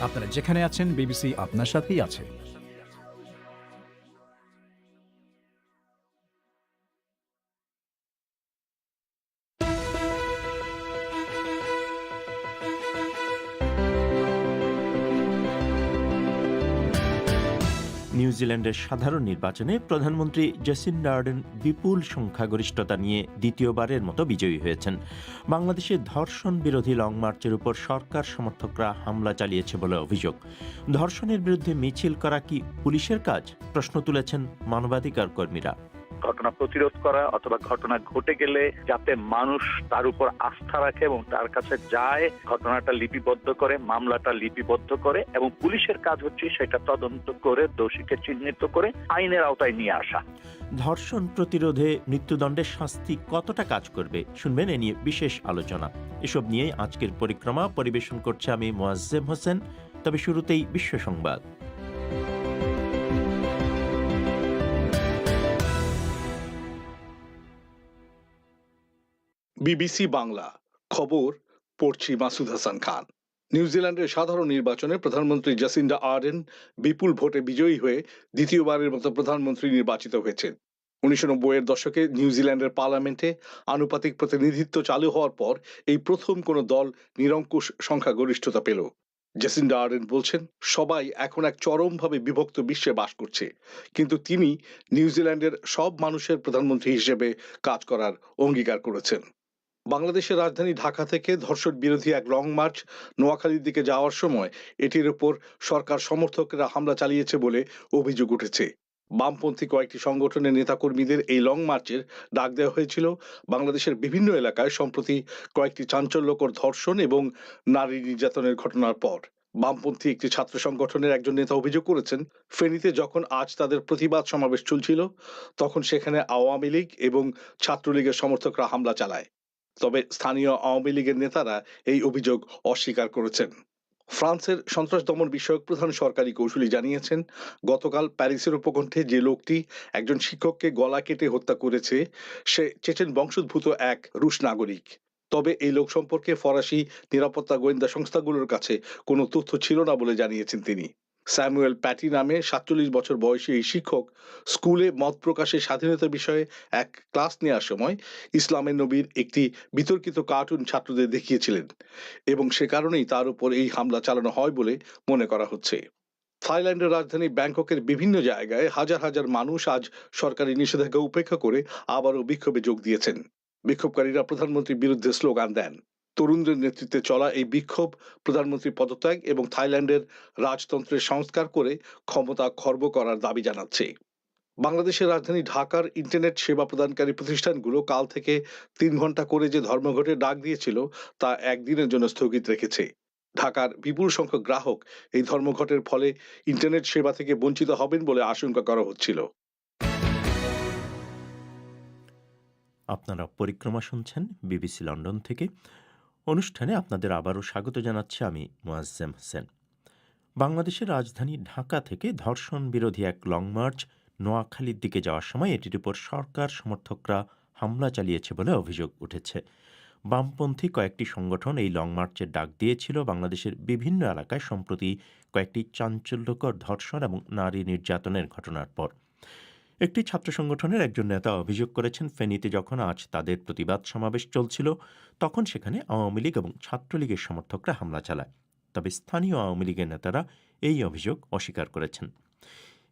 আপনারা যেখানে আছেন বিবিসি আপনার সাথেই আছে। নিউজিল্যান্ডের সাধারণ নির্বাচনে প্রধানমন্ত্রী জেসিন ডার্ডেন বিপুল সংখ্যাগরিষ্ঠতা নিয়ে দ্বিতীয়বারের মতো বিজয়ী হয়েছেন। বাংলাদেশে ধর্ষণ বিরোধী লং মার্চের উপর সরকার সমর্থকরা হামলা চালিয়েছে বলে অভিযোগ। ধর্ষণের বিরুদ্ধে মিছিল করা কি পুলিশের কাজ? প্রশ্ন তুলেছেন মানবাধিকার কর্মীরা। ঘটনা প্রতিরোধ করা অথবা ঘটনা ঘটে গেলে যাতে মানুষ তার উপর আস্থা রাখে এবং তার কাছে যায়, ঘটনাটা লিপিবদ্ধ করে, মামলাটা লিপিবদ্ধ করে এবং পুলিশের কাজ হচ্ছে সেটা তদন্ত করে, দোষীকে চিহ্নিত করে আইনের আওতায় নিয়ে আসা। ধর্ষণ প্রতিরোধে মৃত্যুদণ্ডের শাস্তি কতটা কাজ করবে? শুনবেন এ নিয়ে বিশেষ আলোচনা। এসব নিয়ে আজকের পরিক্রমা পরিবেশন করছে আমি মোয়াজ্জেম হোসেন। তবে শুরুতেই বিশ্ব সংবাদ। বিবিসি বাংলা। খবর, পড়ছি মাসুদ হাসান খান। নিউজিল্যান্ডের সাধারণ নির্বাচনে প্রধানমন্ত্রী জাসিন্ডা আর্ডেন বিপুল ভোটে বিজয়ী হয়ে দ্বিতীয়বারের মতো প্রধানমন্ত্রী নির্বাচিত হয়েছেন। উনিশশো নব্বইয়ের দশকে নিউজিল্যান্ডের পার্লামেন্টে আনুপাতিক প্রতিনিধিত্ব চালু হওয়ার পর এই প্রথম কোনো দল নিরঙ্কুশ সংখ্যাগরিষ্ঠতা পেল। জেসিন্ডা আর্ডেন বলছেন, সবাই এখন এক চরমভাবে বিভক্ত বিশ্বে বাস করছে, কিন্তু তিনি নিউজিল্যান্ডের সব মানুষের প্রধানমন্ত্রী হিসেবে কাজ করার অঙ্গীকার করেছেন। বাংলাদেশের রাজধানী ঢাকা থেকে ধর্ষণ বিরোধী এক লং মার্চ নোয়াখালীর দিকে যাওয়ার সময় এটির উপর সরকার সমর্থকরা হামলা চালিয়েছে বলে অভিযোগ উঠেছে। বামপন্থী কয়েকটি সংগঠনের নেতাকর্মীদের এই লং মার্চের ডাক দেওয়া হয়েছিল। বাংলাদেশের বিভিন্ন এলাকায় সম্প্রতি কয়েকটি চাঞ্চল্যকর ধর্ষণ এবং নারী নির্যাতনের ঘটনার পর। বামপন্থী একটি ছাত্র সংগঠনের একজন নেতা অভিযোগ করেছেন, ফেনীতে যখন আজ তাদের প্রতিবাদ সমাবেশ চলছিল, তখন সেখানে আওয়ামী লীগ এবং ছাত্রলীগের সমর্থকরা হামলা চালায়। তবে স্থানীয় আওয়ামী লীগের নেতারা এই অভিযোগ অস্বীকার করেছেন। ফ্রান্সের সন্ত্রাস দমন বিষয়ক প্রধান সরকারি কৌশলী জানিয়েছেন, গতকাল প্যারিসের উপকণ্ঠে যে লোকটি একজন শিক্ষককে গলা কেটে হত্যা করেছে, সে চেচেন বংশোদ্ভূত এক রুশ নাগরিক। তবে এই লোক সম্পর্কে ফরাসি নিরাপত্তা গোয়েন্দা সংস্থাগুলোর কাছে কোনো তথ্য ছিল না বলে জানিয়েছেন তিনি। স্যামুয়েল প্যাটি নামে সাতচল্লিশ বছর বয়সী এই শিক্ষক স্কুলে মত প্রকাশের স্বাধীনতা বিষয়ে এক ক্লাস নেওয়ার সময় ইসলামের নবীর একটি বিতর্কিত কার্টুন ছাত্রদের দেখিয়েছিলেন এবং সে কারণেই তার উপর এই হামলা চালানো হয় বলে মনে করা হচ্ছে। থাইল্যান্ডের রাজধানী ব্যাংককের বিভিন্ন জায়গায় হাজার হাজার মানুষ আজ সরকারি নিষেধাজ্ঞা উপেক্ষা করে আবারও বিক্ষোভে যোগ দিয়েছেন। বিক্ষোভকারীরা প্রধানমন্ত্রীর বিরুদ্ধে স্লোগান দেন। তরুণদের নেতৃত্বে চলা এই বিক্ষোভ প্রধানমন্ত্রীর পদত্যাগ এবং থাইল্যান্ডের রাজতন্ত্রের সংস্কার করে ক্ষমতা খর্ব করার দাবি জানাচ্ছে। বাংলাদেশের রাজধানী ঢাকার ইন্টারনেট সেবা প্রদানকারী প্রতিষ্ঠানগুলো কাল থেকে তিন ঘণ্টা করে যে ধর্মঘটের ডাক দিয়েছিল, তা একদিনের জন্য স্থগিত রেখেছে। ঢাকার বিপুল সংখ্যক গ্রাহক এই ধর্মঘটের ফলে ইন্টারনেট সেবা থেকে বঞ্চিত হবেন বলে আশঙ্কা করা হচ্ছিল। আপনারা পরিক্রমা শুনছেন বিবিসি লন্ডন থেকে। অনুষ্ঠানে আপনাদের আবারও স্বাগত জানাচ্ছি আমি মোয়াজ্জেম হোসেন। বাংলাদেশের রাজধানী ঢাকা থেকে ধর্ষণ বিরোধী এক লং মার্চ নোয়াখালীর দিকে যাওয়ার সময় এটির উপর সরকার সমর্থকরা হামলা চালিয়েছে বলে অভিযোগ উঠেছে। বামপন্থী কয়েকটি সংগঠন এই লং মার্চের ডাক দিয়েছিল। বাংলাদেশের বিভিন্ন এলাকায় সম্প্রতি কয়েকটি চাঞ্চল্যকর ধর্ষণ এবং নারী নির্যাতনের ঘটনার পর একটি ছাত্র সংগঠনের একজন নেতা অভিযোগ করেছেন, ফেনীতে যখন আজ তাদের প্রতিবাদ সমাবেশ চলছিল, তখন সেখানে আওয়ামী লীগ এবং ছাত্রলীগের সমর্থকরা হামলা চালায়। তবে স্থানীয় আওয়ামী লীগের নেতারা এই অভিযোগ অস্বীকার করেছেন।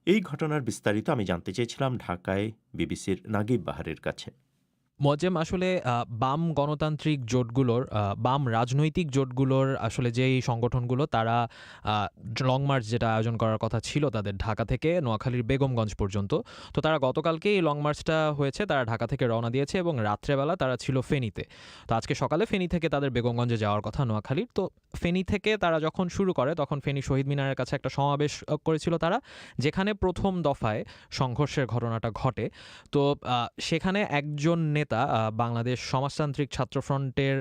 এই ঘটনার বিস্তারিত আমি জানতে চেয়েছিলাম ঢাকায় বিবিসির নাগিব বাহারের কাছে। মজেম আসলে বাম গণতান্ত্রিক জোটগুলোর বাম রাজনৈতিক জোটগুলোর, আসলে যেই সংগঠনগুলো, তারা লং মার্চ যেটা আয়োজন করার কথা ছিল তাদের ঢাকা থেকে নোয়াখালীর বেগমগঞ্জ পর্যন্ত। তো তারা গতকালকে এই লং মার্চটা হয়েছে, তারা ঢাকা থেকে রওনা দিয়েছে এবং রাত্রেবেলা তারা ছিল ফেনীতে। তো আজকে সকালে ফেনী থেকে তাদের বেগমগঞ্জে যাওয়ার কথা নোয়াখালীর। তো ফেনী থেকে তারা যখন শুরু করে, তখন ফেনী শহীদ মিনারের কাছে একটা সমাবেশ করেছিল তারা, যেখানে প্রথম দফায় সংঘর্ষের ঘটনাটা ঘটে। তো সেখানে একজন নেতা বাংলাদেশ সমাজতান্ত্রিক ছাত্র ফ্রন্টের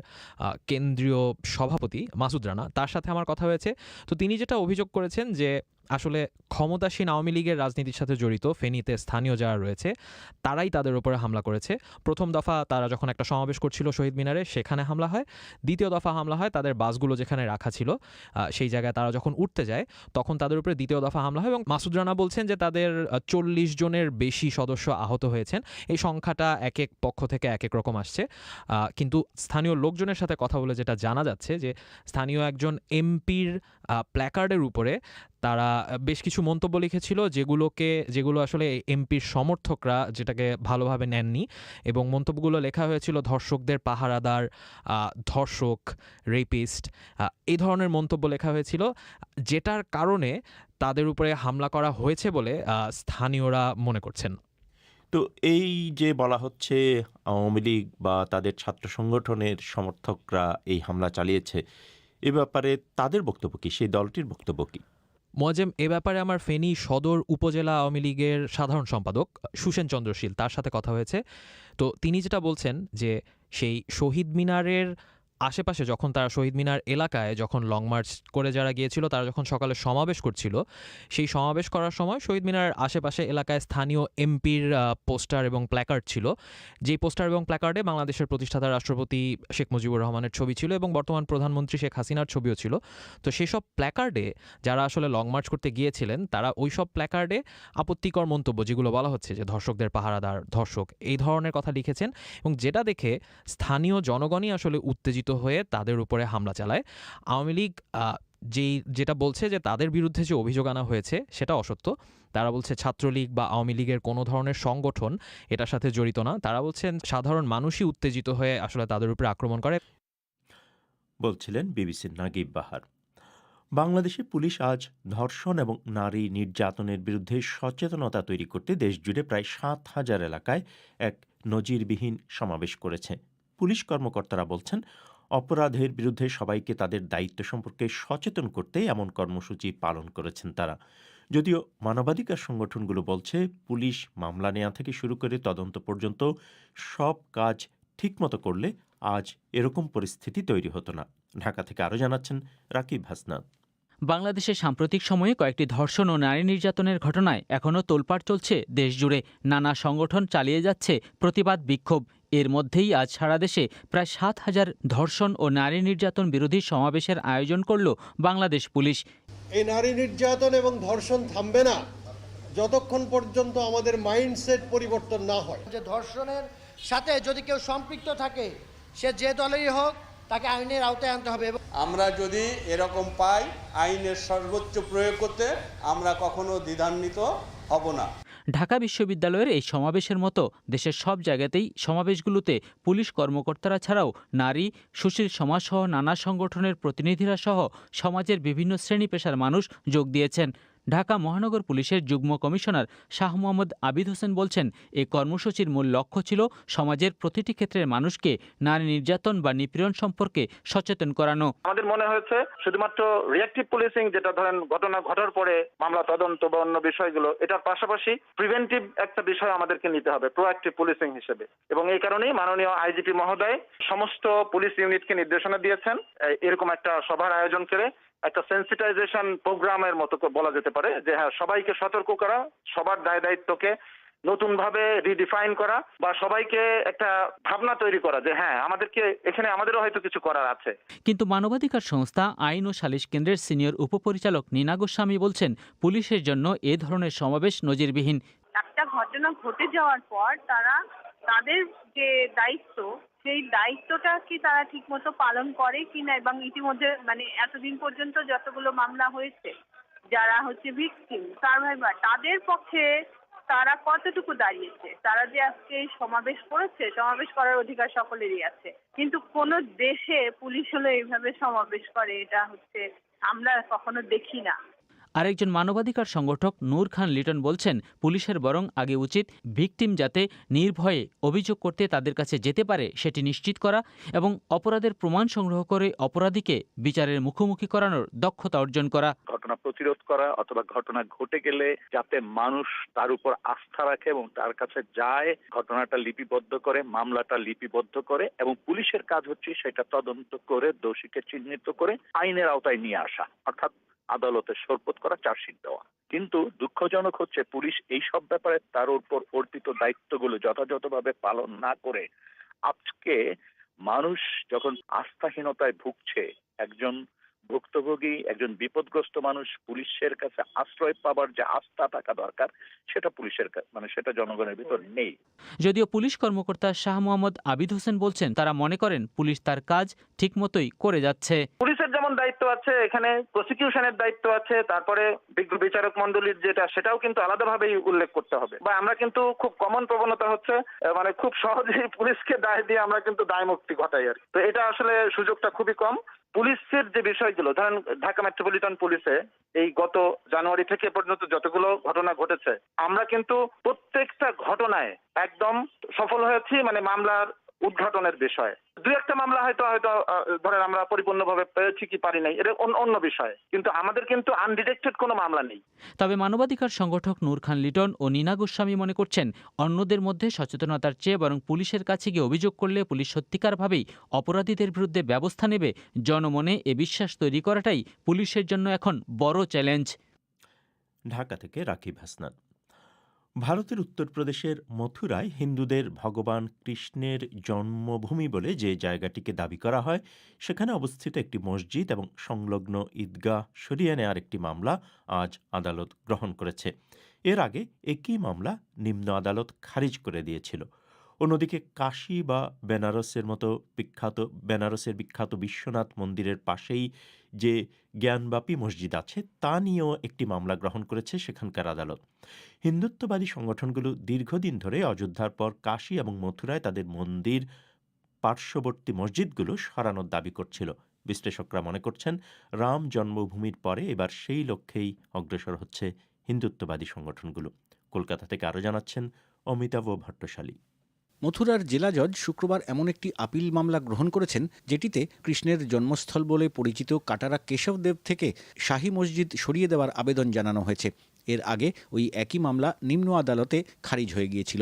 কেন্দ্রীয় সভাপতি মাসুদ রানা। তার সাথে আমার কথা হয়েছে। তো তিনি যেটা অভিযোগ করেছেন যে আসলে ক্ষমতাসীন আওয়ামী লীগের রাজনীতির সাথে জড়িত, ফেনীতে স্থানীয় যারা রয়েছে, তারাই তাদের উপরে হামলা করেছে। প্রথম দফা তারা যখন একটা সমাবেশ করছিল শহীদ মিনারে, সেখানে হামলা হয়। দ্বিতীয় দফা হামলা হয় তাদের বাসগুলো যেখানে রাখা ছিল সেই জায়গায় তারা যখন উঠতে যায়, তখন তাদের উপরে দ্বিতীয় দফা হামলা হয় এবং মাসুদ রানা বলছেন যে তাদের চল্লিশ জনের বেশি সদস্য আহত হয়েছেন। এই সংখ্যাটা এক এক পক্ষ থেকে এক এক রকম আসছে। কিন্তু স্থানীয় লোকজনের সাথে কথা বলে যেটা জানা যাচ্ছে যে স্থানীয় একজন এমপির প্ল্যাকার্ডের উপরে তারা বেশ কিছু মন্তব্য লিখেছিল যেগুলোকে, যেগুলো আসলে এমপির সমর্থকরা যেটাকে ভালোভাবে নেননি এবং মন্তব্যগুলো লেখা হয়েছিল, ধর্ষকদের পাহারাদার ধর্ষক, রেপিস্ট এই ধরনের মন্তব্য লেখা হয়েছিল, যেটার কারণে তাদের উপরে হামলা করা হয়েছে বলে স্থানীয়রা মনে করছেন। তো এই যে বলা হচ্ছে আওয়ামী লীগ বা তাদের ছাত্র সংগঠনের সমর্থকরা এই হামলা চালিয়েছে এ ব্যাপারে তাদের বক্তব্য কি? সেই দলটির বক্তব্য কি? মজেম এ ব্যাপারে আমার ফেনী সদর উপজেলা আওয়ামী লীগের সাধারণ সম্পাদক সুসেন চন্দ্রশীল তার সাথে কথা হয়েছে। তো তিনি যেটা বলছেন যে সেই শহীদ মিনারের আশেপাশে যখন তারা শহীদ মিনার এলাকায় যখন লং মার্চ করে যারা গিয়েছিল, তারা যখন সকালে সমাবেশ করছিল, সেই সমাবেশ করার সময় শহীদ মিনারের আশেপাশে এলাকায় স্থানীয় এমপির পোস্টার এবং প্ল্যাকার্ড ছিল। যেই পোস্টার এবং প্ল্যাকার্ডে বাংলাদেশের প্রতিষ্ঠাতা রাষ্ট্রপতি শেখ মুজিবুর রহমানের ছবি ছিল এবং বর্তমান প্রধানমন্ত্রী শেখ হাসিনার ছবিও ছিল। তো সেসব প্ল্যাকার্ডে যারা আসলে লং মার্চ করতে গিয়েছিলেন, তারা ওই সব প্ল্যাকার্ডে আপত্তিকর মন্তব্য, যেগুলো বলা হচ্ছে যে ধর্ষকদের পাহারাদার, ধর্ষক, এই ধরনের কথা লিখেছেন এবং যেটা দেখে স্থানীয় জনগণই আসলে উত্তেজিত হয়ে তাদের উপরে হামলা চালায়। আওয়ামী লীগ যেই, যেটা বলছে যে তাদের বিরুদ্ধে যে অভিযোগ আনা হয়েছে সেটা অসত্য। তারা বলছে ছাত্রলীগ বা আওয়ামী লীগের কোনো ধরনের সংগঠন এটার সাথে জড়িত না। তারা বলছেন সাধারণ মানুষই উত্তেজিত হয়ে আসলে তাদের উপরে আক্রমণ করে। বলছিলেন বিবিসির নাগিব বাহার। বাংলাদেশে পুলিশ আজ ধর্ষণ এবং নারী নির্যাতনের বিরুদ্ধে সচেতনতা তৈরি করতে দেশজুড়ে প্রায় সাত হাজার এলাকায় এক নজিরবিহীন সমাবেশ করেছে। পুলিশ কর্মকর্তারা বলছেন অপরাধের বিরুদ্ধে সবাইকে তাদের দায়িত্ব সম্পর্কে সচেতন করতে এমন কর্মসূচি পালন করেছেন তারা। যদিও মানবাধিকার সংগঠনগুলো বলছে, পুলিশ মামলা নেওয়া থেকে শুরু করে তদন্ত পর্যন্ত সব কাজ ঠিকমতো করলে আজ এরকম পরিস্থিতি তৈরি হতো না। ঢাকা থেকে আরও জানাচ্ছেন রাকিব হাসনাত। বাংলাদেশে সাম্প্রতিক সময়ে কয়েকটি ধর্ষণ ও নারী নির্যাতনের ঘটনায় এখনও তোলপাড় চলছে দেশজুড়ে। নানা সংগঠন চালিয়ে যাচ্ছে প্রতিবাদ বিক্ষোভ। এর মধ্যেই আজ সারা দেশে প্রায় সাত হাজার ধর্ষণ ও নারী নির্যাতন বিরোধী সমাবেশের আয়োজন করল বাংলাদেশ পুলিশ। এই নারী নির্যাতন এবং ধর্ষণ থামবে না যতক্ষণ পর্যন্ত আমাদের মাইন্ডসেট পরিবর্তন না হয়। যে ধর্ষণের সাথে যদি কেউ সম্পৃক্ত থাকে সে যে দলেরই হোক তাকে আইনের আওতায় আনতে হবে আমরা যদি এরকম পাই আইনের সর্বোচ্চ প্রয়োগ করতে আমরা কখনো দ্বিধান্বিত হব না। ঢাকা বিশ্ববিদ্যালয়ের এই সমাবেশের মতো দেশের সব জায়গাতেই সমাবেশগুলোতে পুলিশ কর্মকর্তারা ছাড়াও নারী সুশীল সমাজসহ নানা সংগঠনের প্রতিনিধিরা সহ সমাজের বিভিন্ন শ্রেণি পেশার মানুষ যোগ দিয়েছেন। ঢাকা মহানগর পুলিশের যুগ্ম কমিশনার শাহ মোহাম্মদ আবিদ হোসেন বলছেন এই কর্মসূচির মূল লক্ষ্য ছিল সমাজের প্রতিটি ক্ষেত্রের মানুষকে নারী নির্যাতন বা নিপীড়ন সম্পর্কে সচেতন করানো। আমাদের মনে হয়েছে শুধুমাত্র রিয়াক্টিভ পুলিশিং যেটা ধরেন ঘটনা ঘটার পরে মামলা, তদন্ত বা অন্য বিষয়গুলো, এটার পাশাপাশি প্রিভেন্টিভ একটা বিষয় আমাদেরকে নিতে হবে প্রোঅ্যাক্টিভ পুলিশিং হিসেবে। এবং এই কারণেই মাননীয় আইজিপি মহোদয় সমস্ত পুলিশ ইউনিটকে নির্দেশনা দিয়েছেন এরকম একটা সভার আয়োজন করে একটা সেন্সিটাইজেশন প্রোগ্রামের মতো বলা যেতে পারে যে হ্যাঁ সবাইকে সতর্ক করা সবার দায় দায়িত্বকে নতুন ভাবে রিডিফাইন করা বা সবাইকে একটা ভাবনা তৈরি করা যে হ্যাঁ আমাদেরকে এখানে আমাদেরও হয়তো কিছু করার আছে। কিন্তু মানবাধিকার সংস্থা আইন ও সালিশ কেন্দ্রের সিনিয়র উপপরিচালক নীনা গোস্বামী বলছেন পুলিশের জন্য এ ধরনের সমাবেশ নজিরবিহীন। একটা ঘটনা ঘটে যাওয়ার পর তারা তাদের যে দায়িত্ব সেই দায়িত্বটা কি তারা ঠিকমতো পালন করে কিনা এবং ইতিমধ্যে মানে এতদিন পর্যন্ত যতগুলো মামলা হয়েছে, যারা হচ্ছে ভিকটিম সার্ভাইভার তাদের পক্ষে তারা কতটুকু দাঁড়িয়েছে? তারা যে আজকে সমাবেশ করেছে, সমাবেশ করার অধিকার সকলেরই আছে। কিন্তু কোন দেশে পুলিশ হলো এইভাবে সমাবেশ করে, এটা হচ্ছে আমরা কখনো দেখি না। আরেকজন মানবাধিকার সংগঠক নূর খান লিটন বলছেন, পুলিশের বরং আগে উচিত ভিকটিম যাতে নির্ভয়ে অভিযোগ করতে তাদের কাছে যেতে পারে সেটি নিশ্চিত করা এবং অপরাধের প্রমাণ সংগ্রহ করে অপরাধীকে বিচারের মুখোমুখি করানোর দক্ষতা অর্জন করা। ঘটনা প্রতিরোধ করা অথবা ঘটনা ঘটে গেলে যাতে মানুষ তার উপর আস্থা রাখে এবং তার কাছে যায়, ঘটনাটা লিপিবদ্ধ করে, মামলাটা লিপিবদ্ধ করে এবং পুলিশের কাজ হচ্ছে সেটা তদন্ত করে দোষীকে চিহ্নিত করে আইনের আওতায় নিয়ে আসা। অর্থাৎ আদালতে শরপত করা চার্জশিট দেওয়া। কিন্তু দুঃখজনক হচ্ছে পুলিশ এই সব ব্যাপারে তার উপর অর্পিত দায়িত্বগুলো যথাযথভাবে পালন না করে আজকে মানুষ যখন আস্থাহীনতায় ভুগছে, একজন ভুক্তভোগী একজন বিপদগ্রস্ত মানুষ পুলিশের কাছে আশ্রয় পাবার যে আস্থা থাকা দরকার সেটা পুলিশের মানে সেটা জনগণের ভিতর নেই। যদিও পুলিশ কর্মকর্তা শাহ মোহাম্মদ আবিদ হোসেন বলছেন তারা মনে করেন পুলিশ তার কাজ ঠিকমতোই করে যাচ্ছে। পুলিশের যেমন দায়িত্ব আছে এখানে প্রসিকিউশনের দায়িত্ব আছে তারপরে বিজ্ঞ বিচারক মন্ডলীর যেটা সেটাও কিন্তু আলাদাভাবেই উল্লেখ করতে হবে। বা আমরা কিন্তু খুব কমন প্রবণতা হচ্ছে মানে খুব সহজেই পুলিশকে দায় দিয়ে আমরা কিন্তু দায় মুক্তি ঘটাই আর কি। তো এটা আসলে সুযোগটা খুবই কম। পুলিশের যে বিষয়গুলো, ধরেন ঢাকা মেট্রোপলিটন পুলিশে এই গত জানুয়ারি থেকে পর্যন্ত যতগুলো ঘটনা ঘটেছে, আমরা কিন্তু প্রত্যেকটা ঘটনায় একদম সফল হয়েছি মানে মামলার উদ্ঘাটনের বিষয়। দু একটা মামলা হয়তো হয়তো ধরেন আমরা পরিপূর্ণভাবে পেয়েছি কি পারি নাই এটা অন্য- বিষয়। কিন্তু আমাদের কিন্তু আনডিটেক্টেড কোনো মামলা নেই। তবে মানবাধিকার সংগঠক নূর খান লিটন ও নীনা গোস্বামী মনে করছেন অন্যদের মধ্যে সচেতনতার চেয়ে বরং পুলিশের কাছে গিয়ে অভিযোগ করলে পুলিশ সত্যিকারভাবেই অপরাধীদের বিরুদ্ধে ব্যবস্থা নেবে। জনমনে এ বিশ্বাস তৈরি করাটাই পুলিশের জন্য এখন বড় চ্যালেঞ্জ ঢাকা থেকে রাকিব হাসনান ভারতের উত্তরপ্রদেশের মথুরায় হিন্দুদের ভগবান কৃষ্ণের জন্মভূমি বলে যে জায়গাটিকে দাবি করা হয়, সেখানে অবস্থিত একটি মসজিদ এবং সংলগ্ন ঈদগাহ সরিয়ে নেওয়ার একটি মামলা আজ আদালত গ্রহণ করেছে। এর আগে একই মামলা নিম্ন আদালত খারিজ করে দিয়েছিল। অন্যদিকে কাশী বা বেনারসের মতো বিখ্যাত, বেনারসের বিখ্যাত বিশ্বনাথ মন্দিরের পাশেই যে জ্ঞানব্যাপী মসজিদ আছে, তা নিয়েও একটি মামলা গ্রহণ করেছে সেখানকার আদালত। হিন্দুত্ববাদী সংগঠনগুলো দীর্ঘদিন ধরে অযোধ্যার পর কাশী এবং মথুরায় তাদের মন্দির পার্শ্ববর্তী মসজিদগুলো সরানোর দাবি করছিল। বিশ্লেষকরা মনে করছেন, রাম জন্মভূমির পরে এবার সেই লক্ষ্যেই অগ্রসর হচ্ছে হিন্দুত্ববাদী সংগঠনগুলো। কলকাতা থেকে আরও জানাচ্ছেন অমিতাভ ভট্টশালী। মথুরার জেলা জজ শুক্রবার এমন একটি আপিল মামলা গ্রহণ করেছেন যেটিতে কৃষ্ণের জন্মস্থল বলে পরিচিত কাটারা কেশবদেব থেকে শাহী মসজিদ সরিয়ে দেওয়ার আবেদন জানানো হয়েছে। এর আগে ওই একই মামলা নিম্ন আদালতে খারিজ হয়ে গিয়েছিল।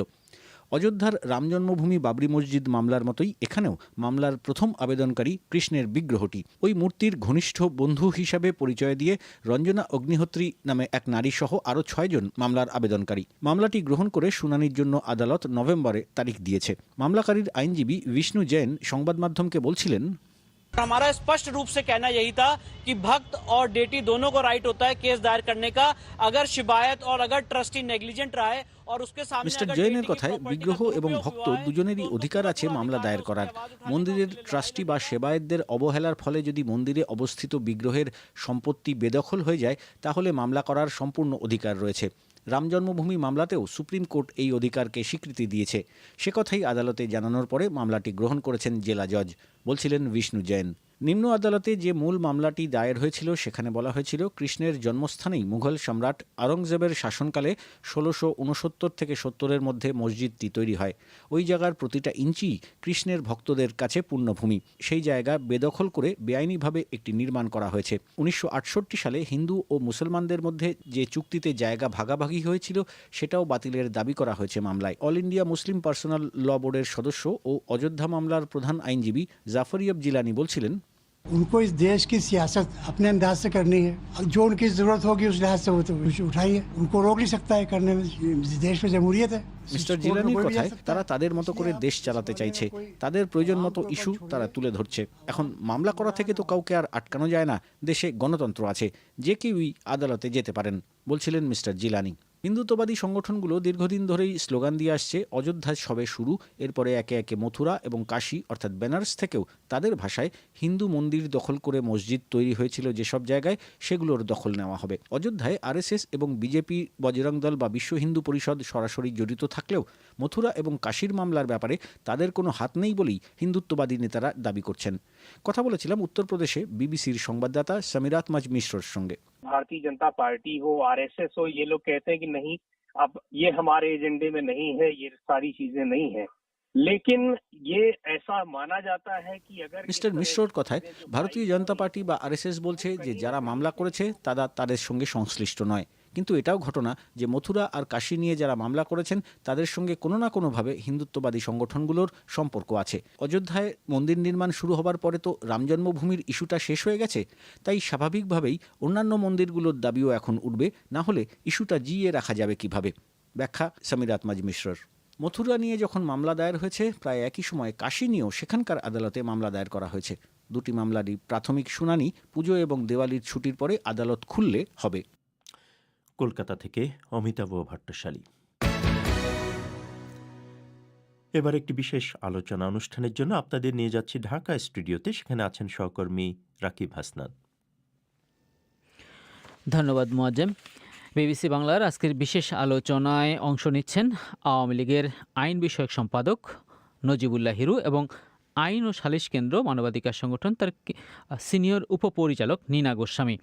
অযোধ্যার রাম জন্মভূমি বাবরি মসজিদ মামলার মতোই এখানেও মামলার প্রথম আবেদনকারী কৃষ্ণের বিগ্রহটি। ওই মূর্তির ঘনিষ্ঠ বন্ধু হিসাবে পরিচয় দিয়ে রঞ্জনা অগ্নিহোত্রী নামে এক নারী সহ আরও ছয়জন মামলার আবেদনকারী। মামলাটি গ্রহণ করে শুনানির জন্য আদালত নভেম্বরে তারিখ দিয়েছে। মামলাকারীর আইনজীবী বিষ্ণু জৈন সংবাদ মাধ্যমকে বলছিলেন हमारा स्पष्ट रूप से कहना यही था कि भक्त और डेटी दोनों को राइट होता है केस दायर करने का अगर शिकायत और अगर ट्रस्टी नेग्लिजेंट रहा है और उसके सामने মিস্টার अगर জৈনের डेटी की কথায় property का বিগ্রহ এবং दुरुपयोग ভক্ত हुआ है, দুজনেরই तो অধিকার उसको আছে पूरा মামলা अधिकार দায়ের है, করার उसके बाद उठाने মন্দিরের का ট্রাস্টি বা সেবায়েতদের অবহেলার ফলে যদি মন্দিরে অবস্থিত বিগ্রহের সম্পত্তি বেদখল হয়ে যায় তাহলে মামলা করার সম্পূর্ণ অধিকার রয়েছে রাম জন্মভূমি মামলাতেও সুপ্রিম কোর্ট এই অধিকারকে স্বীকৃতি দিয়েছে। সে কথাই আদালতে জানানোর পরে মামলাটি গ্রহণ করেছেন জেলা জজ, বলছিলেন বিষ্ণু জৈন। নিম্ন আদালতে যে মূল মামলাটি দায়ের হয়েছিল, সেখানে বলা হয়েছিল, কৃষ্ণের জন্মস্থানেই মুঘল সম্রাট আওরঙ্গজেবের শাসনকালে ষোলোশো উনসত্তর থেকে সত্তরের মধ্যে মসজিদটি তৈরি হয়। ওই জায়গার প্রতিটা ইঞ্চি কৃষ্ণের ভক্তদের কাছে পূর্ণভূমি। সেই জায়গা বেদখল করে বেআইনিভাবে একটি নির্মাণ করা হয়েছে। উনিশশো আটষট্টি সালে হিন্দু ও মুসলমানদের মধ্যে যে চুক্তিতে জায়গা ভাগাভাগি হয়েছিল, সেটাও বাতিলের দাবি করা হয়েছে মামলায়। All India Muslim personal law বোর্ডের সদস্য ও অযোধ্যা মামলার প্রধান আইনজীবী জাফরিয়ব জিলানি বলছিলেন उनको इस देश की सियासत अपने अंदाज से करनी है जो उनकी जरूरत होगी उस लिहाज से वो तो उठाइए उनको रोक नहीं सकता है करने में इस देश में जमहूरियत है মিস্টার कोर्ट में জিলানির कोई भी जा কথায় सकता তারা है। তাদের মতো করে দেশ চালাতে চাইছে তাদের প্রয়োজন মতো ইস্যু তারা তুলে ধরছে এখন মামলা করা থেকে তো কাউকে আর আটকানো যায় না দেশে গণতন্ত্র আছে যে কেউই আদালতে যেতে পারেন বলছিলেন মিস্টার জিলানি হিন্দুত্ববাদী সংগঠনগুলো দীর্ঘদিন ধরেই স্লোগান দিয়ে আসছে অযোধ্যা সবে শুরু এরপরে একে একে মথুরা এবং কাশী অর্থাৎ বেনারস থেকেও তাদের ভাষায় হিন্দু মন্দির দখল করে মসজিদ তৈরি হয়েছিল যেসব জায়গায় সেগুলোর দখল নেওয়া হবে অযোধ্যায় আরএসএস এবং বিজেপি বজরং দল বা বিশ্ব হিন্দু পরিষদ সরাসরি জড়িত থাকলেও মথুরা এবং কাশীর মামলার ব্যাপারে তাদের কোনো হাত নেই বলেই হিন্দুত্ববাদী নেতারা দাবি করছেন কথা বলেছিলাম উত্তরপ্রদেশে বিবিসির সংবাদদাতা সমীরাত মাজ মিশ্রর সঙ্গে भारतीय जनता पार्टी हो आरएसएस हो ये लोग कहते हैं कि नहीं अब ये हमारे एजेंडे में नहीं है ये सारी चीजें नहीं है লেকিন মিস্টার মিশ্রর কথায় ভারতীয় জনতা পার্টি বা আরএসএস বলছে যে যারা মামলা করেছে তারা তাদের সঙ্গে সংশ্লিষ্ট নয়। কিন্তু এটাও ঘটনা যে মথুরা আর কাশি নিয়ে যারা মামলা করেছেন তাদের সঙ্গে কোনো না কোনোভাবে হিন্দুত্ববাদী সংগঠনগুলোর সম্পর্ক আছে। অযোধ্যায় মন্দির নির্মাণ শুরু হবার পরে তো রাম জন্মভূমির ইস্যুটা শেষ হয়ে গেছে। তাই স্বাভাবিকভাবেই অন্যান্য মন্দিরগুলোর দাবিও এখন উঠবে। না হলে ইস্যুটা জিয়ে রাখা যাবে কীভাবে? ব্যাখ্যা সামিরাত মাজি মিশ্রর। মথুরা নিয়ে যখন মামলা দায়ের হয়েছে প্রায় একই সময় কাশী নিয়েও সেখানকার আদালতে মামলা দায়ের করা হয়েছে। দুটি মামলারই প্রাথমিক শুনানি পুজো এবং দেওয়ালির ছুটির পরে আদালত খুললে হবে। কলকাতা থেকে অমিতাভ ভট্টশালী এবার একটি বিশেষ আলোচনা অনুষ্ঠানের জন্য আপনাদের নিয়ে যাচ্ছি ঢাকা স্টুডিওতে। সেখানে আছেন সহকর্মী রাকিব হাসনাদ ধন্যবাদ মোয়াজ্জেম। বিবিসি বাংলার আজকের বিশেষ আলোচনায় অংশ নিচ্ছেন আওয়ামী লীগের আইন বিষয়ক সম্পাদক নজিবুল্লাহ হিরু এবং আইন ও সালিশ কেন্দ্র মানবাধিকার সংগঠন তার সিনিয়র উপপরিচালক নীনা গোস্বামী।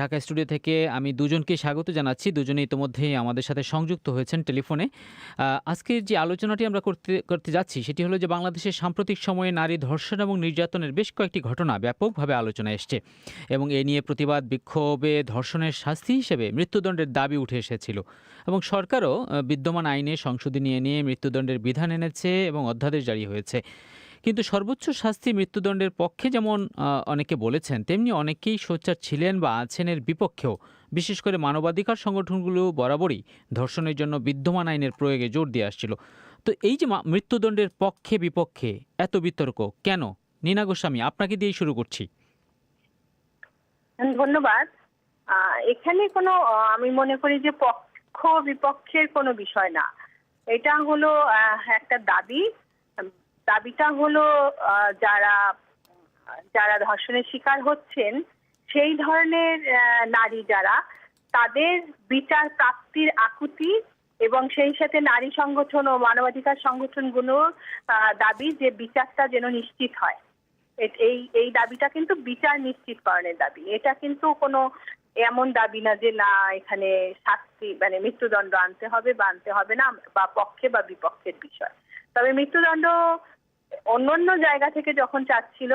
ঢাকা স্টুডিও থেকে আমি দুজনকে স্বাগত জানাচ্ছি। দুজনে ইতিমধ্যেই আমাদের সাথে সংযুক্ত হয়েছেন টেলিফোনে। আজকের যে আলোচনাটি আমরা করতে করতে যাচ্ছি, সেটি হলো যে বাংলাদেশের সাম্প্রতিক সময়ে নারী ধর্ষণ এবং নির্যাতনের বেশ কয়েকটি ঘটনা ব্যাপকভাবে আলোচনায় এসছে এবং এ নিয়ে প্রতিবাদ, বিক্ষোভে ধর্ষণের শাস্তি হিসেবে মৃত্যুদণ্ডের দাবি উঠে এসেছিল। এবং সরকারও বিদ্যমান আইনে সংশোধনী এনে মৃত্যুদণ্ডের বিধান এনেছে এবং অধ্যাদেশ জারি হয়েছে। কিন্তু সর্বোচ্চ শাস্তি মৃত্যুদণ্ডের পক্ষে যেমন অনেকে বলেছেন, তেমনি অনেকেই সোচ্চার ছিলেন বা আছেন এর বিপক্ষেও। বিশেষ করে মানবাধিকার সংগঠনগুলো বরাবরই ধর্ষণের জন্য বিদ্যমান আইনের প্রয়োগে জোর দিয়ে আসছিল। তো এই যে মৃত্যুদণ্ডের পক্ষে বিপক্ষে এত বিতর্ক কেন? নীনা গোস্বামী, আপনাকে দিয়েই শুরু করছি। ধন্যবাদ। এখানে কোনো আমি মনে করি যে পক্ষ বিপক্ষের কোনো বিষয় না। এটা হলো একটা দাবি। দাবিটা হলো যারা যারা ধর্ষণের শিকার হচ্ছেন, সেই ধরনের নারী যারা, তাদের বিচার প্রাপ্তির আকুতি এবং সেই সাথে নারী সংগঠন ও মানবাধিকার সংগঠনগুলোর দাবি যে বিচারটা যেন নিশ্চিত হয়। এই এই দাবিটা কিন্তু বিচার নিশ্চিতকরণের দাবি। এটা কিন্তু কোনো এমন দাবি না যে, না, এখানে শাস্তি মানে মৃত্যুদণ্ড আনতে হবে বা আনতে হবে না, বা পক্ষে বা বিপক্ষের বিষয়। তবে মৃত্যুদণ্ড অন্য অন্য জায়গা থেকে যখন চাচ্ছিল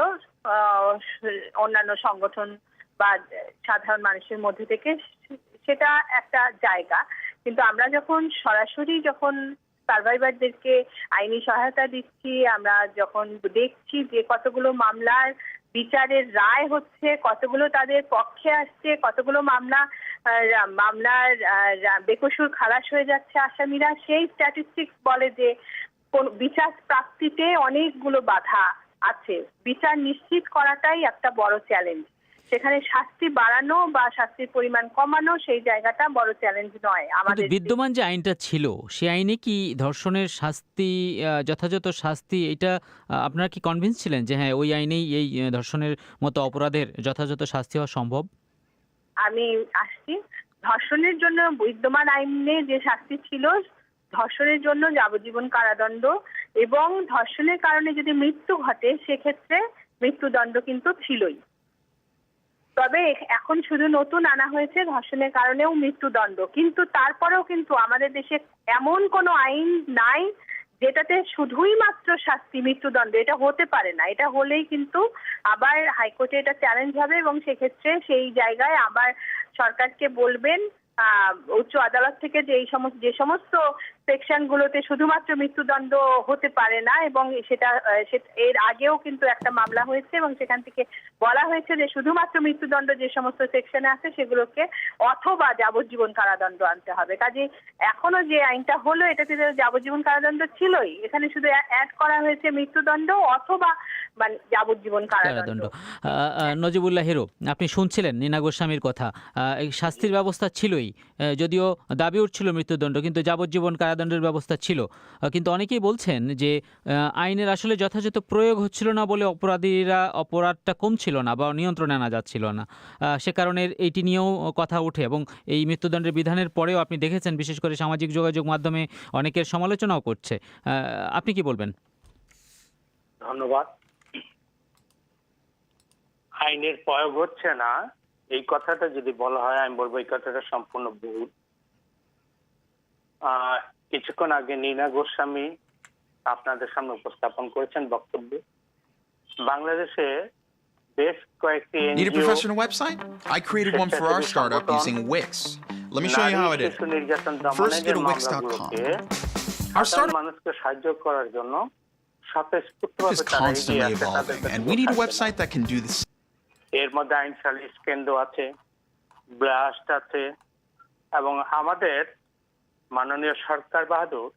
অন্যান্য সংগঠন বা সাধারণ মানুষের মধ্যে থেকে, সেটা একটা জায়গা। কিন্তু আমরা যখন সরাসরি যখন সার্ভাইভারদেরকে আইনি সহায়তা দিচ্ছি, আমরা যখন দেখছি যে কতগুলো মামলার বিচারের রায় হচ্ছে, কতগুলো তাদের পক্ষে আসছে, কতগুলো মামলা মামলার বেকসুর খালাস হয়ে যাচ্ছে আসামিরা। সেই স্ট্যাটিস্টিক্স বলে যে, কোন বিচার প্রাপ্তিতে অনেকগুলো বাধা আছে। বিচার নিশ্চিত করাটাই একটা বড় চ্যালেঞ্জ সেখানে শাস্তি বাড়ানো বা শাস্তির পরিমাণ কমানো সেই জায়গাটা বড় চ্যালেঞ্জ নয় আমাদের বিদ্যমান যে আইনটা ছিল সেই আইনে কি ধর্ষণের শাস্তি যথাযথ শাস্তি এটা আপনারা কি কনভিন্স ছিলেন যে হ্যাঁ ওই আইনেই এই ধর্ষণের মতো অপরাধের যথাযথ শাস্তি হওয়া সম্ভব? আমি আসছি। ধর্ষণের জন্য বিদ্যমান আইনে যে শাস্তি ছিল ধর্ষণের জন্য যাবজ্জীবন কারাদণ্ড এবং ধর্ষণের কারণে যদি মৃত্যু ঘটে সেক্ষেত্রে মৃত্যুদণ্ড কিন্তু ছিলই। তবে এখন শুধু নতুন আনা হয়েছে ধর্ষণের কারণেও মৃত্যুদণ্ড। কিন্তু তারপরেও কিন্তু আমাদের দেশে এমন কোনো আইন নাই যেটাতে শুধুই মাত্র শাস্তি, মৃত্যুদণ্ড, এটা হতে পারে না। এটা হলেই কিন্তু আবার হাইকোর্টে এটা চ্যালেঞ্জ হবে এবং সেক্ষেত্রে সেই জায়গায় আবার সরকারকে বলবেন উচ্চ আদালত থেকে যে এই সমস্ত, যে সমস্ত সেকশন গুলোতে শুধুমাত্র মৃত্যুদণ্ড হতে পারে না এবং সেটা এর আগেও কিন্তু একটা মামলা হয়েছে এবং সেখান থেকে বলা হয়েছে যে শুধুমাত্র মৃত্যুদণ্ড যে সমস্ত সেকশনে আছে সেগুলোকে অথবা যাবজ্জীবন কারাদণ্ড আনতে হবে। কাজে এখনও যে আইনটা হলো, এটাতে যাবজ্জীবন কারাদণ্ড ছিলই। এখানে শুধু অ্যাড করা হয়েছে মৃত্যুদণ্ড অথবা মানে যাবজ্জীবন কারাদণ্ড। কারাদণ্ড। নজিবুল্লাহ হিরো, আপনি শুনছিলেন নীনা গোস্বামীর কথা। শাস্তির ব্যবস্থা ছিলই যদিও দাবি উঠছিল মৃত্যুদণ্ড, কিন্তু যাবজ্জীবন কারাদণ্ডের ব্যবস্থা ছিল। কিন্তু অনেকেই বলছেন যে আইনের আসলে যথাযথ প্রয়োগ হচ্ছিল না বলে অপরাধীরা অপরাধটা কমছিল না বা নিয়ন্ত্রণে আনা যাচ্ছিল না। সে কারণে এইটি নিয়েও কথা ওঠে এবং এই মৃত্যুদণ্ডের বিধানের পরেও আপনি দেখেছেন, বিশেষ করে সামাজিক যোগাযোগ মাধ্যমে অনেকের সমালোচনাও করছে। আপনি কি বলবেন? ধন্যবাদ। আইনের প্রয়োগ হচ্ছে না। এই কথাটা যদি বলা হয়, আমি বলব এই কথাটা সম্পূর্ণ ভুল। কিছুক্ষণ আগে নীনা গোস্বামী আপনাদের সামনে উপস্থাপন করেছেন বক্তব্যে বাংলাদেশে বেশ কয়েকটি Need a professional website? I created one for our startup using Wix. Let me show you how I নারী did. শিশু নির্যাতন First, go to wix.com. Our startup মানুষকে সাহায্য করার জন্য স্বতঃস্ফূর্তভাবে is constantly evolving, and we need a website that can do this. এর মধ্যে আইন সালিশ কেন্দ্র আছে ব্লাস্ট আছে এবং আমাদের মাননীয় সরকার বাহাদুর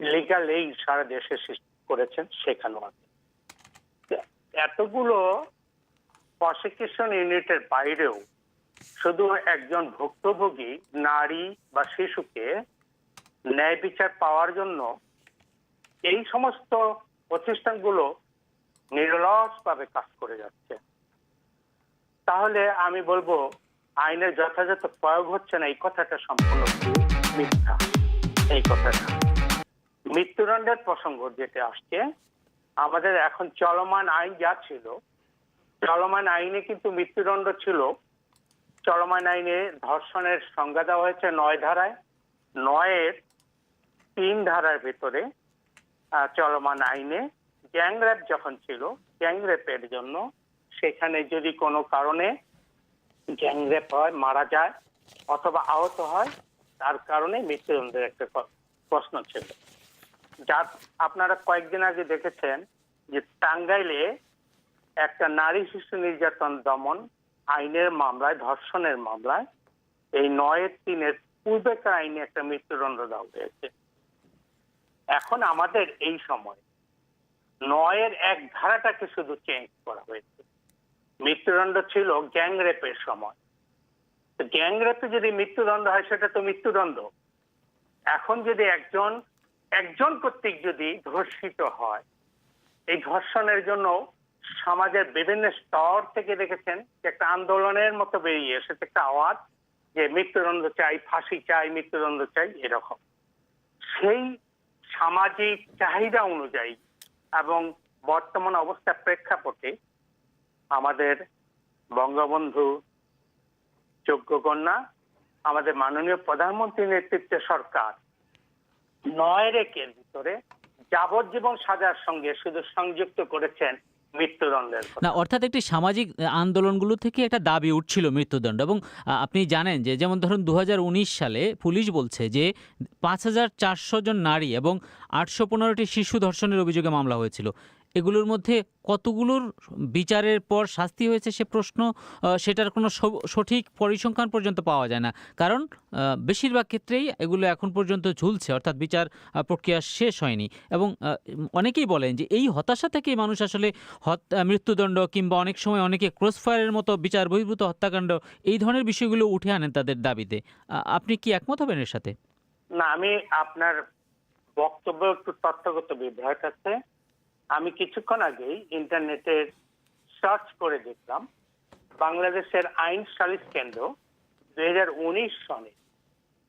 লিগাল এই সারা দেশে সৃষ্টি করেছেন সেখানেও আছে। এতগুলো প্রসিকিউশন ইউনিটের বাইরেও শুধু একজন ভুক্তভোগী, নারী বা শিশুকে ন্যায় বিচার পাওয়ার জন্য এই সমস্ত প্রতিষ্ঠানগুলো নিরলসভাবে কাজ করে যাচ্ছে। তাহলে আমি বলব, আইনের যথাযথ প্রয়োগ হচ্ছে না, এই কথাটা সম্পূর্ণ মিথ্যা, এই কথাটা। মৃত্যুদণ্ডের প্রসঙ্গ যেটা আসছে, আমাদের এখন চলমান আইন যা ছিল, চলমান আইনে কিন্তু মৃত্যুদণ্ড ছিল। চলমান আইনে ধর্ষণের সংজ্ঞা দেওয়া হয়েছে নয় ধারায়। নয়ের তিন ধারার ভেতরে চলমান আইনে গ্যাংরেপ যখন ছিল, গ্যাংরেপের জন্য সেখানে যদি কোনো কারণে গ্যাংরেপ হয়, মারা যায়, অথবা আহত হয় তার কারণে মৃত্যুদণ্ডের একটা প্রশ্ন ছিল। যা আপনারা কয়েকদিন আগে দেখেছেন যে টাঙ্গাইলে একটা নারী শিশু নির্যাতন দমন আইনের মামলায়, ধর্ষণের মামলায় এই নয়ের তিনের পূর্বেকার আইনে একটা মৃত্যুদণ্ড দেওয়া হয়েছে। এখন আমাদের এই সময় নয়ের এক ধারাটাকে শুধু চেঞ্জ করা হয়েছে। মৃত্যুদণ্ড ছিল গ্যাং রেপের সময়। গ্যাং রেপে যদি মৃত্যুদণ্ড হয়, সেটা তো মৃত্যুদণ্ড। এখন যদি একজন একজন কর্তৃক যদি ধর্ষিত হয়, এই ধর্ষণের জন্য সমাজের বিভিন্ন স্তর থেকে দেখেছেন যে একটা আন্দোলনের মতো বেরিয়ে এসেছে, একটা আওয়াজ যে মৃত্যুদণ্ড চাই, ফাঁসি চাই, মৃত্যুদণ্ড চাই, এরকম। সেই সামাজিক চাহিদা অনুযায়ী এবং বর্তমান অবস্থার প্রেক্ষাপটে আমাদের বঙ্গবন্ধু যোগ্য কন্যা, আমাদের মাননীয় প্রধানমন্ত্রীর নেতৃত্বে সরকার। নয় রেকের ভিতরে যাবজ্জীবন সাজার সঙ্গে শুধু সংযুক্ত করেছেন মৃত্যুদণ্ডের না, অর্থাৎ একটি সামাজিক আন্দোলনগুলো থেকে একটা দাবি উঠছিল মৃত্যুদণ্ড এবং আপনি জানেন যে যেমন ধরুন দু হাজার উনিশ সালে পুলিশ বলছে যে পাঁচ হাজার চারশো জন নারী এবং আটশো পনেরোটি শিশু ধর্ষণের অভিযোগে মামলা হয়েছিল। এগুলোর মধ্যে কতগুলোর বিচারের পর শাস্তি হয়েছে সে প্রশ্ন সেটার কোনো সঠিক পরিসংখ্যান পর্যন্ত পাওয়া যায় না। কারণ বেশিরভাগ ক্ষেত্রেই এগুলো এখন পর্যন্ত ঝুলছে, অর্থাৎ বিচার প্রক্রিয়া শেষ হয়নি। এবং অনেকেই বলেন যে এই হতাশা থেকেই মানুষ আসলে মৃত্যুদণ্ড কিংবা অনেক সময় অনেকে ক্রসফায়ারের মতো বিচার, বহির্ভূত হত্যাকাণ্ড, এই ধরনের বিষয়গুলো উঠে আনেন তাদের দাবিতে। আপনি কি একমত হবেন এর সাথে? না, আমি আপনার বক্তব্য একটু তথ্যগত বিভ্রাট আছে। আমি কিছুক্ষণ আগেই ইন্টারনেটে সার্চ করে দেখলাম বাংলাদেশের আইন সালিশ কেন্দ্র দুই হাজার উনিশ সনে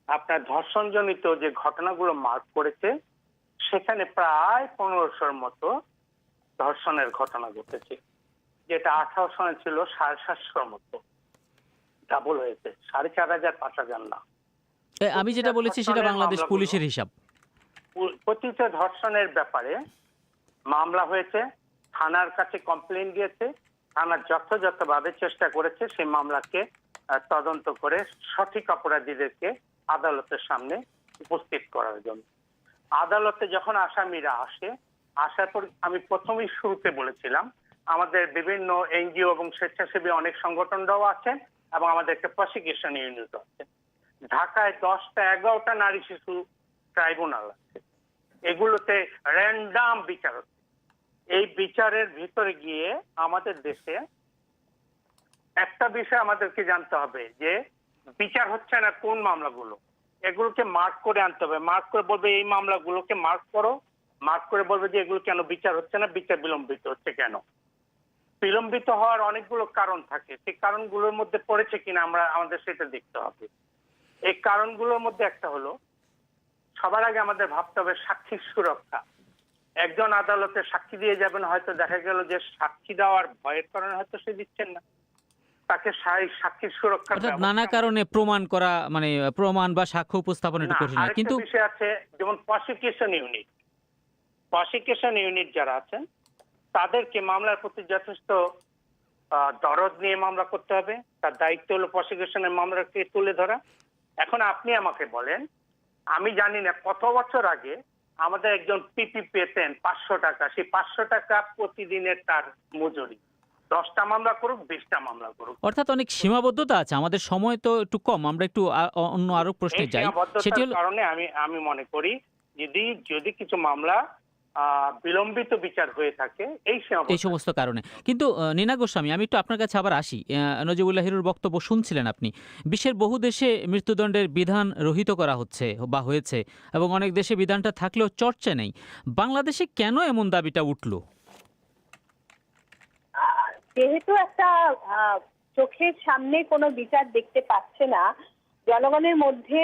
আপনার ধর্ষণজনিত যে ঘটনাগুলো মার্ক করেছে সেখানে প্রায় পনেরোশোর মতো ধর্ষণের ঘটনা ঘটেছে যেটা আঠারো সনে ছিল সাড়ে সাতশোর মতো। ডাবল হয়েছে সাড়ে চার হাজার পাঁচ হাজার না। আমি যেটা বলেছি সেটা বাংলাদেশ পুলিশের হিসাব। প্রতিটা ধর্ষণের ব্যাপারে মামলা হয়েছে, থানার কাছে কমপ্লেন দিয়েছে থানা যথাযথভাবে চেষ্টা করেছে সেই মামলাকে তদন্ত করে সঠিক অপরাধীদেরকে আদালতের সামনে উপস্থিত করার জন্য। আদালতে যখন আসামিরা আসে, আসার পর আমি প্রথমেই শুরুতে বলেছিলাম, আমাদের বিভিন্ন এনজিও এবং স্বেচ্ছাসেবী অনেক সংগঠনরাও আছেন এবং আমাদের একটা প্রসিকিউশন ইউনিট আছে। ঢাকায় দশটা এগারোটা নারী শিশু ট্রাইব্যুনাল আছে। এগুলোতে র্যান্ডাম বিচার হচ্ছে। এই বিচারের ভিতরে গিয়ে আমাদের দেশে একটা বিষয় আমাদেরকে জানতে হবে যে বিচার হচ্ছে না কোন মামলাগুলো। এগুলোকে মার্ক করে আনতে হবে। মার্ক করে বলবে এই মামলাগুলোকে মার্ক করো। মার্ক করে বলবে যে এগুলো কেন বিচার হচ্ছে না, বিচার বিলম্বিত হচ্ছে কেন? বিলম্বিত হওয়ার অনেকগুলো কারণ থাকে। সেই কারণগুলোর মধ্যে পড়েছে কিনা আমরা, আমাদের সেটা দেখতে হবে। এই কারণগুলোর মধ্যে একটা হলো সবার আগে আমাদের ভাবতে হবে সাক্ষীর সুরক্ষা। একজন আদালতে সাক্ষী দিয়ে যাবেন হয়তো দেখা গেল যে সাক্ষী দেওয়ার ভয়ের কারণে হয়তো সে দিচ্ছেন না। তাকে সাক্ষীর সুরক্ষা নানা কারণে প্রমাণ করা মানে প্রমাণ বা সাক্ষ্য উপস্থাপন একটু কঠিন কিন্তু বিষয় আছে যেমন প্রসিকিউশন ইউনিট প্রসিকিউশন ইউনিট যারা আছেন তাদেরকে মামলার প্রতি যথেষ্ট দরদ নিয়ে মামলা করতে হবে। তার দায়িত্ব হলো প্রসিকিউশনের মামলাকে তুলে ধরা। এখন আপনি আমাকে বলেন আমি জানি না কত বছর আগে আমাদের একজন পিপি পেতেন পাঁচশো টাকা সেই পাঁচশো টাকা প্রতিদিনের তার মজুরি। দশটা মামলা করুক বিশটা মামলা করুক। অর্থাৎ অনেক সীমাবদ্ধতা আছে আমাদের সময় তো একটু কম আমরা একটু অন্য আরও প্রশ্নে যাই। সেটি কারণে আমি আমি মনে করি যদি যদি কিছু মামলা বিলম্বিত বিচার হয়ে থাকে। এই এই সমস্ত কারণে। কিন্তু নীনা গোস্বামী আমি একটু আপনার কাছে আবার আসি। আহ, নজিবুল্লাহ হিরুর বক্তব্য শুনছিলেন আপনি। বিশ্বের বহু দেশে মৃত্যুদণ্ডের বিধান রহিত করা হচ্ছে বা হয়েছে এবং অনেক দেশে বিধানটা থাকলেও চর্চা নেই। বাংলাদেশে কেন এমন দাবিটা উঠল? যেহেতু একটা আহ, চোখের সামনে কোনো বিচার দেখতে পাচ্ছে না জনগণের মধ্যে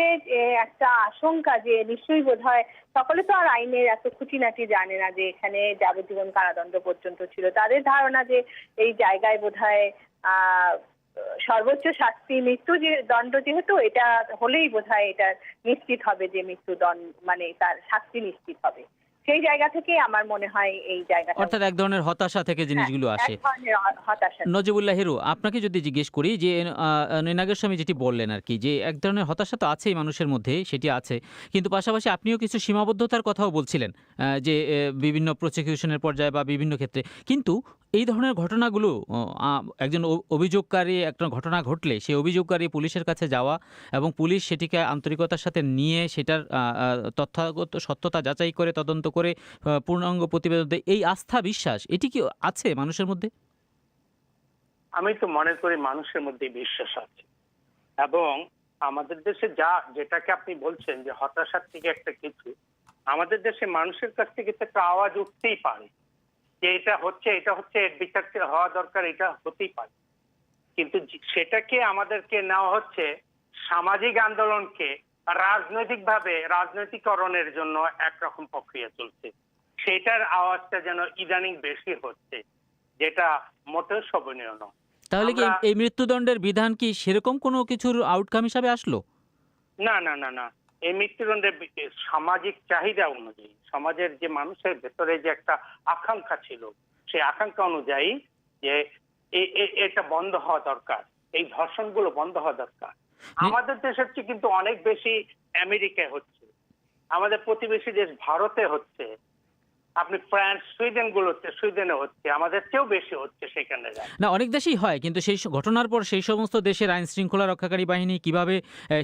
একটা আশঙ্কা যে নিশ্চয়ই বোধ হয় সকলে তো আর আইনের এত খুঁটিনাটি জানে না যে এখানে যাবজ্জীবন কারাদণ্ড পর্যন্ত ছিল। তাদের ধারণা যে এই জায়গায় বোধ হয় সর্বোচ্চ শাস্তি মৃত্যু যে দণ্ড যেহেতু, এটা হলেই বোধ হয় এটা নিশ্চিত হবে যে মৃত্যুদণ্ড মানে তার শাস্তি নিশ্চিত হবে। সেই জায়গা থেকে আমার মনে হয় এই জায়গাটা অর্থাৎ এক ধরনের হতাশা থেকে জিনিসগুলো হ্যাঁ, আসে। এক ধরনের হতাশা। নজিবুল্লাহ হিরু আপনাকে যদি জিজ্ঞেস করি যে নয়নাগের স্বামী যেটি বললেন আর কি যে এক ধরনের হতাশা তো আছেই মানুষের মধ্যে সেটি আছে। কিন্তু পাশাপাশি আপনিও কিছু সীমাবদ্ধতার কথাও বলছিলেন যে বিভিন্ন প্রসিকিউশনের পর্যায়ে বা বিভিন্ন ক্ষেত্রে। কিন্তু এই ধরনের ঘটনাগুলো একজন অভিযোগকারী একটা ঘটনা ঘটলে সেই অভিযোগকারী পুলিশের কাছে যাওয়া এবং পুলিশ সেটিকে আন্তরিকতার সাথে নিয়ে সেটার তথ্যাগত সত্যতা যাচাই করে, তদন্ত করে পূর্ণাঙ্গ প্রতিবেদন এই আস্থা বিশ্বাস, এটি কি আছে মানুষের মধ্যে? আমি তো মনে করি মানুষের মধ্যে বিশ্বাস আছে। এবং আমাদের দেশে যা, যেটাকে আপনি বলছেন যে হতাশার থেকে একটা কিছু, আমাদের দেশে মানুষের কাছ থেকে তো একটা আওয়াজ উঠতেই পারে। যে এটা হচ্ছে এটা হচ্ছে এর বিচার হওয়া দরকার এটা হতেই পারে। কিন্তু সেটাকে আমাদেরকে নেওয়া হচ্ছে সামাজিক আন্দোলনকে রাজনৈতিকভাবে রাজনৈতিকরণের জন্য একরকম প্রক্রিয়া চলছে। সেটার আওয়াজটা যেন ইদানিং বেশি হচ্ছে যেটা মোটেও শোভনীয় নয়। তাহলে কি এই- এই মৃত্যুদণ্ডের বিধান কি সেরকম কোনো কিছুর আউটকাম হিসাবে আসলো? না না না না। এই মৃত্যুদণ্ডের সামাজিক চাহিদা অনুযায়ী সমাজের যে মানুষের ভেতরে যে একটা আকাঙ্ক্ষা ছিল সেই আকাঙ্ক্ষা অনুযায়ী যে এটা বন্ধ হওয়া দরকার এই ধর্ষণগুলো বন্ধ হওয়া দরকার। আমাদের দেশের চেয়ে কিন্তু অনেক বেশি আমেরিকায় হচ্ছে আমাদের প্রতিবেশী দেশ ভারতে হচ্ছে আপনি ফ্রান্স, সুইডেন গুলোতে, সুইডেনে হচ্ছে, আমাদের চেয়েও বেশি হচ্ছে সেখানে না, অনেক দেশেই হয়, কিন্তু সেই ঘটনার পর সেই সমস্ত দেশের আইন শৃঙ্খলা রক্ষাকারী বাহিনী কীভাবে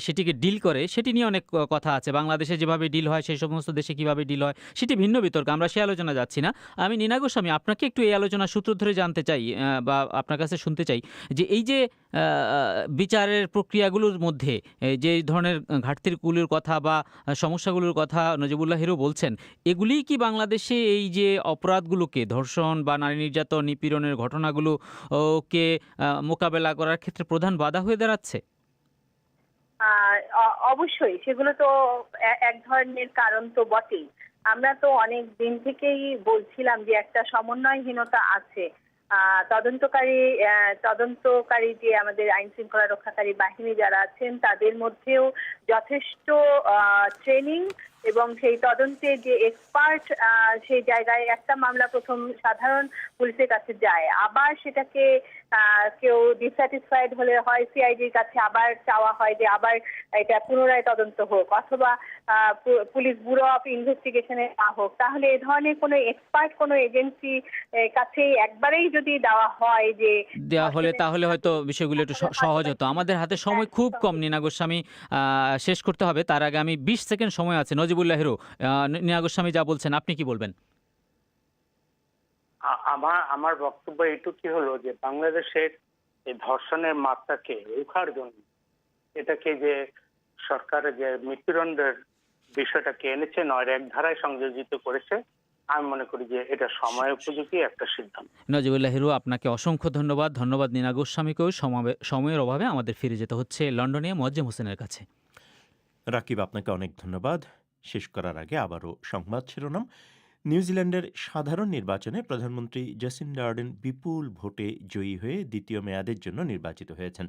সেটিকে ডিল করে, সেটি নিয়ে অনেক কথা আছে। বাংলাদেশে যেভাবে ডিল হয়, সেই সমস্ত দেশে কীভাবে ডিল হয়, সেটি ভিন্ন বিতর্ক, আমরা সেই আলোচনা যাচ্ছি না। আমি নীনা গোস্বামী, আপনাকে একটু এই আলোচনা সূত্র ধরে জানতে চাই বা আপনার কাছে শুনতে চাই, যে এই যে বিচারের প্রক্রিয়াগুলোর মধ্যে যে ধরনের ঘাটতিগুলোর কথা বা সমস্যাগুলোর কথা নজিবুল্লাহ হিরো বলছেন, এগুলিই কি বাংলাদেশে এই যে অপরাধগুলোকে, ধর্ষণ বা নারী নির্যাতন, নিপীড়নের ঘটনাগুলো কে মোকাবেলা করার ক্ষেত্রে প্রধান বাধা হয়ে দাঁড়াচ্ছে? অবশ্যই। সেগুলো তো এক ধরনের কারণ তো বটেই। আমরা তো অনেক দিন থেকেই বলছিলাম যে একটা সমন্বয়হীনতা আছে। তদন্তকারী তদন্তকারী যে আমাদের আইন শৃঙ্খলা রক্ষাকারী বাহিনী যারা আছেন, তাদের মধ্যেও যথেষ্ট ট্রেনিং এবং সেই তদন্তে যে এক্সপার্ট সেই জায়গায় একটা মামলা প্রথম সাধারণ পুলিশের কাছে যায়। আবার সেটাকে কেউ ডিসস্যাটিসফাইড হলে হয় সিআইডির কাছে আবার চাওয়া হয় যে আবার এটা পুনরায় তদন্ত হোক অথবা পুলিশ ব্যুরো অফ ইনভেস্টিগেশনে না হোক। তাহলে এ ধরনের কোনো এক্সপার্ট কোনো এজেন্সি কাছে একবারেই যদি দেওয়া হয় যে দেওয়া হলে তাহলে হয়তো বিষয়গুলো একটু সহজ হতো। আমাদের হাতে সময় খুব কম নীনা গোস্বামী। আহ, শেষ করতে হবে। তার আগে আমি বিশ সেকেন্ড সময় আছে। নজিবুল্লাহ হিরো নীনা গোস্বামী যা বলছেন আপনি কি বলবেন? আমার আমার বক্তব্য এইটুকুই হলো যে বাংলাদেশের এই ধর্ষণের মাত্রাকে রোখার জন্য এটাকে যে সরকারের যে মৃত্যুদণ্ডের বিষয়টাকে এনেছে নয় এক ধারায় সংযোজিত করেছে আমি মনে করি যে এটা সময় উপযোগী একটা সিদ্ধান্ত। নজিবুল্লাহ হিরু আপনাকে অসংখ্য ধন্যবাদ। ধন্যবাদ নীনা গোস্বামীকেও। সমাবে- সময়ের অভাবে আমাদের ফিরে যেতে হচ্ছে লন্ডনে। মোয়াজ্জেম হোসেনের কাছে। রাকিব আপনাকে অনেক ধন্যবাদ। শেষ করার আগে আবারও সংবাদ শিরোনাম। নিউজিল্যান্ডের সাধারণ নির্বাচনে প্রধানমন্ত্রী জেসিন্ডা আর্ডেন বিপুল ভোটে জয়ী হয়ে দ্বিতীয় মেয়াদের জন্য নির্বাচিত হয়েছেন।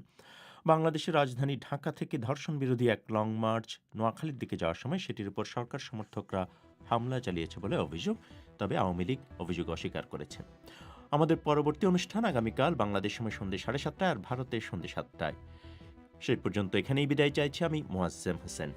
বাংলাদেশের রাজধানী ঢাকা থেকে ধর্ষণ বিরোধী এক লং মার্চ নোয়াখালীর দিকে যাওয়ার সময় সেটির উপর সরকার সমর্থকরা হামলা চালিয়েছে বলে অভিযোগ, তবে আওয়ামী লীগ অভিযোগ অস্বীকার করেছে। আমাদের পরবর্তী অনুষ্ঠান আগামীকাল বাংলাদেশ সময় সন্ধ্যে সাড়ে সাতটায় আর ভারতের সন্ধ্যে সাতটায়। সেই পর্যন্ত এখানেই বিদায় চাইছি আমি মোয়াজ্জেম হোসেন।